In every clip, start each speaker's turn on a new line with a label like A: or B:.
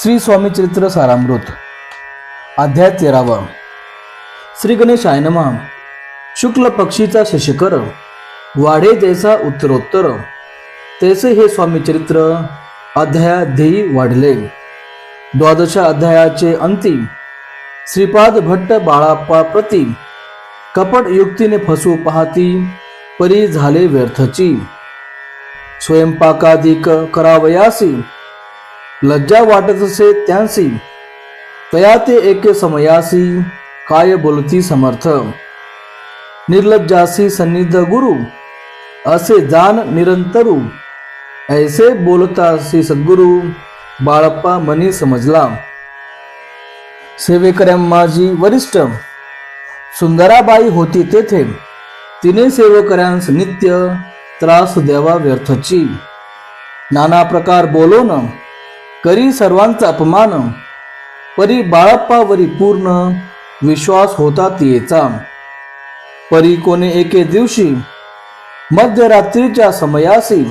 A: श्री स्वामी चरित्र सारामृत अध्याय तेरावा. श्री गणेश आयनमा शुक्ल पक्षीचा शशिकर वाढे जैसा उत्तरोत्तर. तैसे हे स्वामी चरित्र अध्यायाध्ययी वाढले. द्वादश अध्यायाचे अंतिम श्रीपाद भट्ट बाळाप्पा प्रती कपट युक्तीने फसवू पाहती परी झाले व्यर्थची. स्वयंपाकाधिक करावयासी लज्जा वाटत असे त्यांसी. तया ते एके समयासी काय बोलती समर्थ. निर्लज्जासी सन्निध गुरु असे जाण निरंतरू. ऐसे बोलतासी सद्गुरु बाळप्पा मनी समजला. सेवेकऱ्यांमाजी वरिष्ठ सुंदराबाई होती तेथे. तिने सेवेकऱ्यांस नित्य त्रास द्यावा व्यर्थची. नाना प्रकार बोलवणं करी सर्वांचा अपमान. परी बाळप्पावरी पूर्ण विश्वास होता तियेचा परी कोणी एके दिवशी मध्यरात्रीच्या समयासी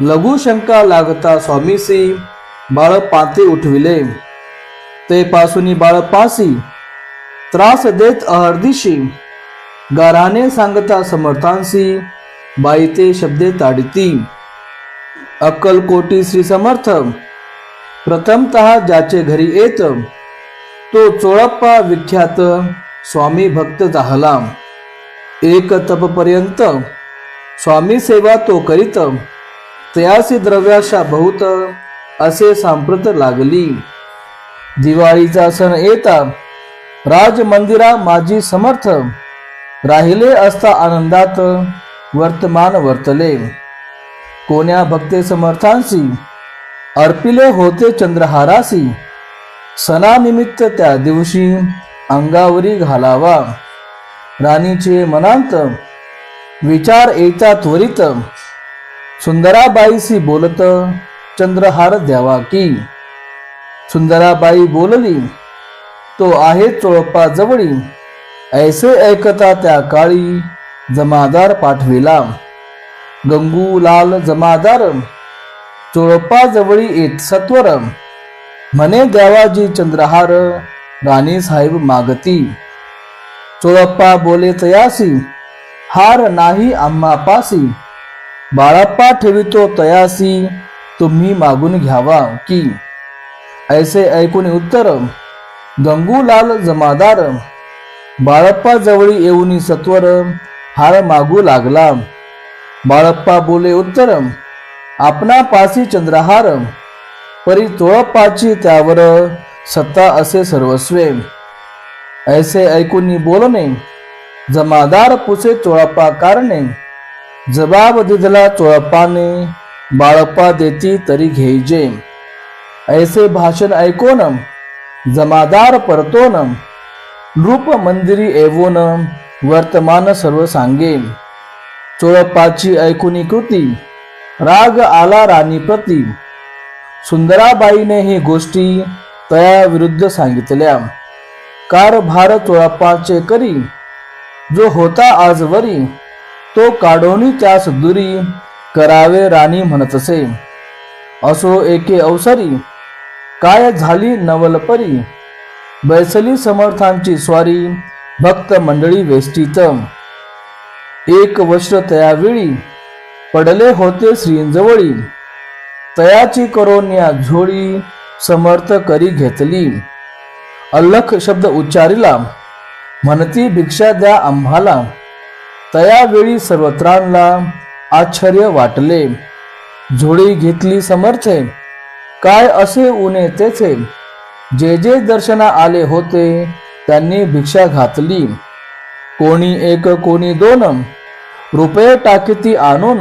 A: लघुशंका लागता स्वामीसी बाळ पाते उठविले. ते पासुनी बाळपासी त्रास देत अहर्दिशी गाराने सांगता समर्थांसी बाई ते शब्दे ताडिती. अक्कलकोटी श्री समर्थ प्रथमतः ज्याचे घरी येत तो चोळप्पा विख्यात स्वामी भक्त झाला एक तपपर्यंत स्वामी सेवा तो करीत तयासी द्रव्याशा बहुत असे सांप्रत लागली. दिवाळीचा सण येता राज मंदिरा माझी समर्थ राहिले असता आनंदात वर्तमान वर्तले. कोण्या भक्ते समर्थांशी अर्पिले होते चंद्रहारासी. सणानिमित्त त्या दिवशी अंगावरी घालावा. राणीचे मनांत विचार येता त्वरित. सुंदराबाईशी बोलत चंद्रहार द्यावा की. सुंदराबाई बोलली तो आहे चोळप्पा जवळी ऐसे ऐकता त्या काळी जमादार पाठविला. गंगूलाल जमादार चोळप्पा जवळी येत सत्वर म्हणे द्यावाजी चंद्रहार राणी साहेब मागती. चोळप्पा बोले तयासी हार नाही आम्हा पासी. बाळप्पा ठेवितो तयासी तुम्ही मागून घ्यावा की. ऐसे ऐकून उत्तर गंगूलाल जमादार. बाळप्पा जवळी येऊनी सत्वर हार मागू लागला. बाळप्पा बोले उत्तर आपणा पासी चंद्रहार परी तोळपाची त्यावर सत्ता असे सर्वस्वे. ऐसे ऐकून बोलणे जमादार पुसे चोळप्पा कारणे जबाब दिदला चोळप्पाने बाळप्पा देती तरी घेईजे. ऐसे भाषण ऐकून जमादार परतोन रूप मंदिरी एवोन वर्तमान सर्व सांगे. चोळप्पाची ऐकुनी कृती राग आला राणी प्रति. सुंदराबाईने ही गोष्टी तयाविरुद्ध सांगितल्या. कारभार चोळप्पाचे करी. जो होता आजवरी तो काढोनी त्यास दुरी करावे राणी म्हणत असे असो एके अवसरी काय झाली नवलपरी बैसली समर्थांची स्वारी भक्त मंडळी वेष्टीत. एक वस्त्र तयावेळी पडले होते श्रींजवळी. तयाची करोन्या झोळी समर्थ करी घेतली. अल्लख शब्द उच्चारिला. म्हणती भिक्षा द्या आम्हाला. तयावेळी सर्वत्रांना आश्चर्य वाटले. झोळी घेतली समर्थे. काय असे उणे तेथे जे जे दर्शना आले होते त्यांनी भिक्षा घातली. कोणी एक कोणी दोन. रुपये टाकीती आणून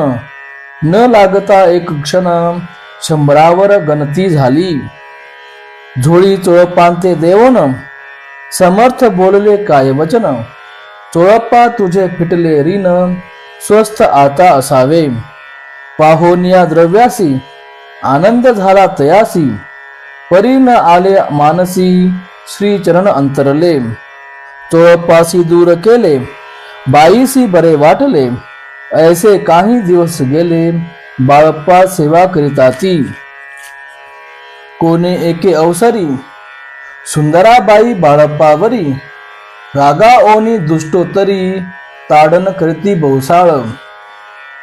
A: न लागता एक क्षण शंभरावर गणती झाली. झोळी चोळपांते देवन समर्थ बोलले काय वचन? चोळप्पा तुझे फिटले रीन स्वस्थ आता असावे. पाहोनिया द्रव्यासी आनंद झाला तयासी. परी न आले मानसी श्रीचरण अंतरले. चोळप्पासी दूर केले बाईसी बरे वाटले ऐसे काही दिवस गेले बाळप्पा सेवा करीताती. कोणे एके अवसरी सुंदराबाई बाळप्पावरी रागा ओनी दुष्टोत्तरी ताडण करती बहुसाळ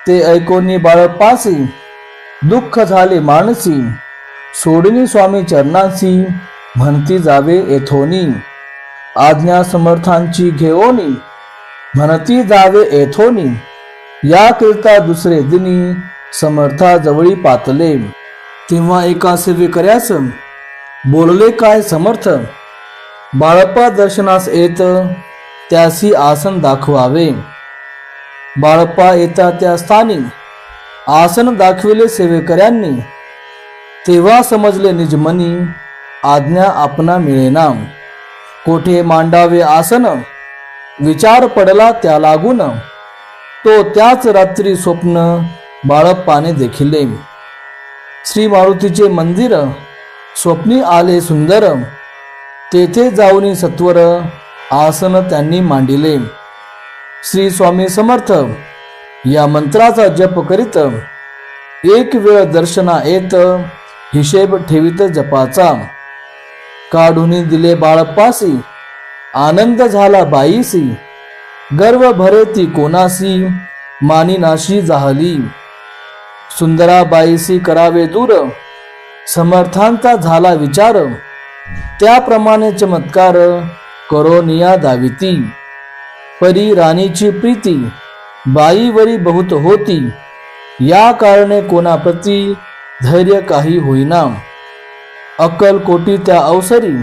A: ते ऐकोनी बाळप्पासी दुःख झाले मानसी सोडणी स्वामी चरणासी म्हणती जावे येथोनी. आज्ञा समर्थांची घेओनी म्हणती जावे येथोनी या करिता दुसरे दिनी समर्था जवळी पातले. तेव्हा एका सेवेकऱ्यास बोलले काय समर्थ? बाळप्पा दर्शनास येत त्यासी आसन दाखवावे. बाळप्पा येता त्या स्थानी आसन दाखविले सेवेकऱ्यांनी. तेव्हा समजले निजमनी आज्ञा आपणा मिळेना. कोठे मांडावे आसन विचार पडला त्या लागून. तो त्याच रात्री स्वप्न बाळप्पाने देखिले. श्री मारुतीचे मंदिर स्वप्नी आले सुंदर. तेथे जाऊनी सत्वर आसन त्यांनी मांडिले. श्री स्वामी समर्थ या मंत्राचा जप करीत एक वेळ दर्शना येत हिशेब ठेवीत जपाचा. काढून दिले बाळप्पासी आनंद झाला बाईसी. गर्व भरे ती कोणासी मानिनाशी जाहली. सुंदराबाईसी करावे दूर समर्थांचा झाला विचार. त्याप्रमाणे चमत्कार करोनिया दाविती. परी राणीची प्रीती बाईवरी बहुत होती. या कारणे कोणाप्रती धैर्य काही होईना. अक्कल कोटी त्या अवसरी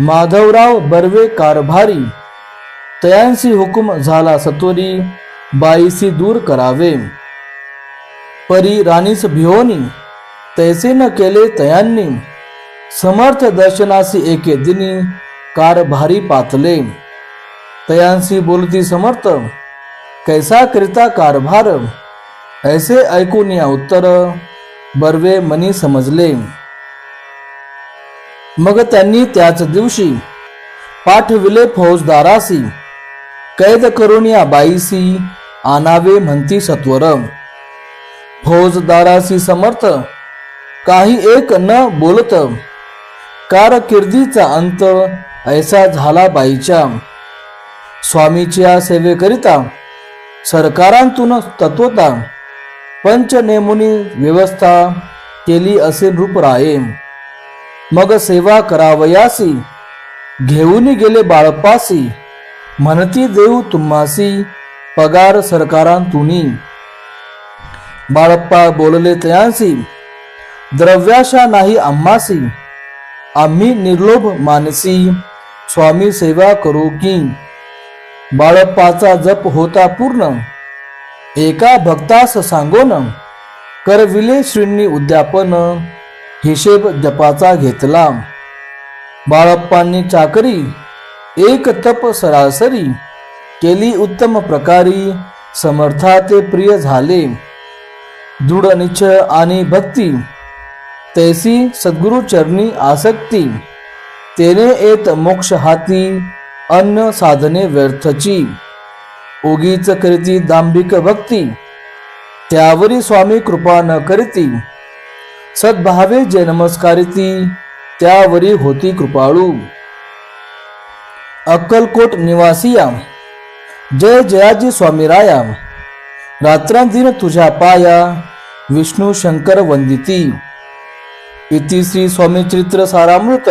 A: माधवराव बर्वे कारभारी तयांसी हुकुम झाला सतोरी बाईसी दूर करावे. परी राणीस भिओनी तैसे न केले तयांनी समर्थ दर्शनासी एके दिनी कारभारी पातले. तयांसी बोलती समर्थ कैसा करिता कारभार? ऐसे ऐकून या उत्तर बर्वे मनी समजले. मग त्यांनी त्याच दिवशी पाठविले फौजदारासी. कैद करून या बाईसी आणावे म्हणती सत्वर फौजदारासी समर्थ काही एक न बोलत कारकिर्दीचा अंत ऐसा झाला बाईच्या. स्वामीच्या सेवेकरिता सरकारांतून तत्वता पंचनेमुनी व्यवस्था केली असे रूपराये मग सेवा करावयासी घेऊन गेले बाळपासी. म्हणती देऊ तुम्हासी पगार सरकारांतुनी. बाळप्पा बोलले तयांसी द्रव्याशा नाही आम्हासी आम्ही निर्लोभ मानसी स्वामी सेवा करू की. बाळप्पाचा जप होता पूर्ण एका भक्तास सांगोन करविले श्रींनी उद्यापन. हिशेब जपाचा घेतला. बाळप्पांनी चाकरी एक तप सरासरी केली उत्तम प्रकारी समर्था ते प्रिय झाले. दृढ निश्चय आणि भक्ती तैसी सद्गुरु चरणी आसक्ती तेने येत मोक्ष हाती अन्न साधने व्यर्थची. उगीच करीती दांभिक भक्ती त्यावरी स्वामी कृपा न करीती सद्भावे जे नमस्कारिती. त्यावरी होती कृपाळू. अक्कलकोट निवासिया जय जयाजी स्वामीराया रात्रांदिन तुझ्या पाया विष्णू शंकर वंदिती. इति श्री स्वामी चरित्र सारामृत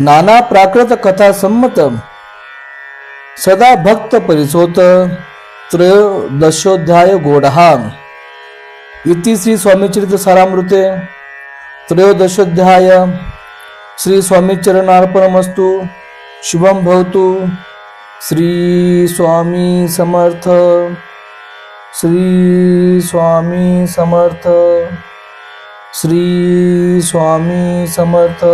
A: नाना प्राकृत कथा संमत सदा भक्त परिसोत त्रयोदशोध्याय गोडहा इति श्री स्वामीचरित सारामृते त्रयोदशोध्याय. श्री स्वामीचरणार्पणमस्तु. शुभम भवतु. श्री स्वामी समर्थ. श्री स्वामी समर्थ. श्री स्वामी समर्थ.